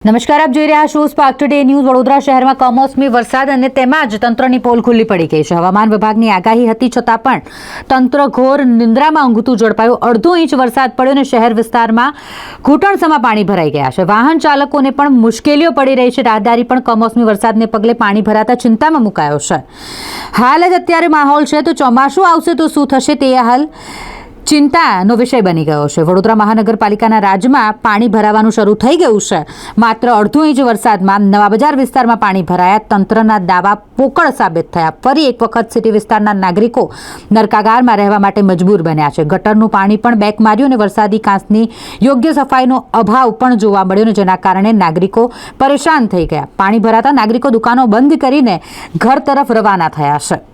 નમસ્કાર, આપ જોઈ રહ્યા છો સ્પાર્ક ટુડે ન્યૂઝ વડોદરા શહેરમાં કમોસમી વરસાદ અને તેમાં જ તંત્રની પોલ ખુલ્લી પડી ગઈ છે. હવામાન વિભાગની આગાહી હતી છતાં પણ તંત્ર ઘોર નિંદ્રામાં ઊંઘતું ઝડપાયું. અડધો ઇંચ વરસાદ પડ્યો અને શહેર વિસ્તારમાં ઘૂંટણસમાં પાણી ભરાઈ ગયા છે. વાહન ચાલકોને પણ મુશ્કેલીઓ પડી રહી છે. રાહદારી પણ કમોસમી વરસાદને પગલે પાણી ભરાતા ચિંતામાં મુકાયો છે. હાલ જ અત્યારે માહોલ છે. તો ચોમાસું આવશે તો શું થશે તે હાલ? ચિંતાનો વિષય બની ગયો છે. વડોદરા મહાનગરપાલિકાના રાજમાં પાણી ભરાવાનું શરૂ થઈ ગયું છે. માત્ર અડધો ઇંચ વરસાદમાં નવા બજાર વિસ્તારમાં પાણી ભરાયા. તંત્રના દાવા પોકળ સાબિત થયા. ફરી એક વખત સિટી વિસ્તારના નાગરિકો નરકાગારમાં રહેવા માટે મજબૂર બન્યા છે. ગટરનું પાણી પણ બેક માર્યું અને વરસાદી કાંસની યોગ્ય સફાઈનો અભાવ પણ જોવા મળ્યો ને જેના કારણે નાગરિકો પરેશાન થઈ ગયા. પાણી ભરાતા નાગરિકો દુકાનો બંધ કરીને ઘર તરફ રવાના થયા છે.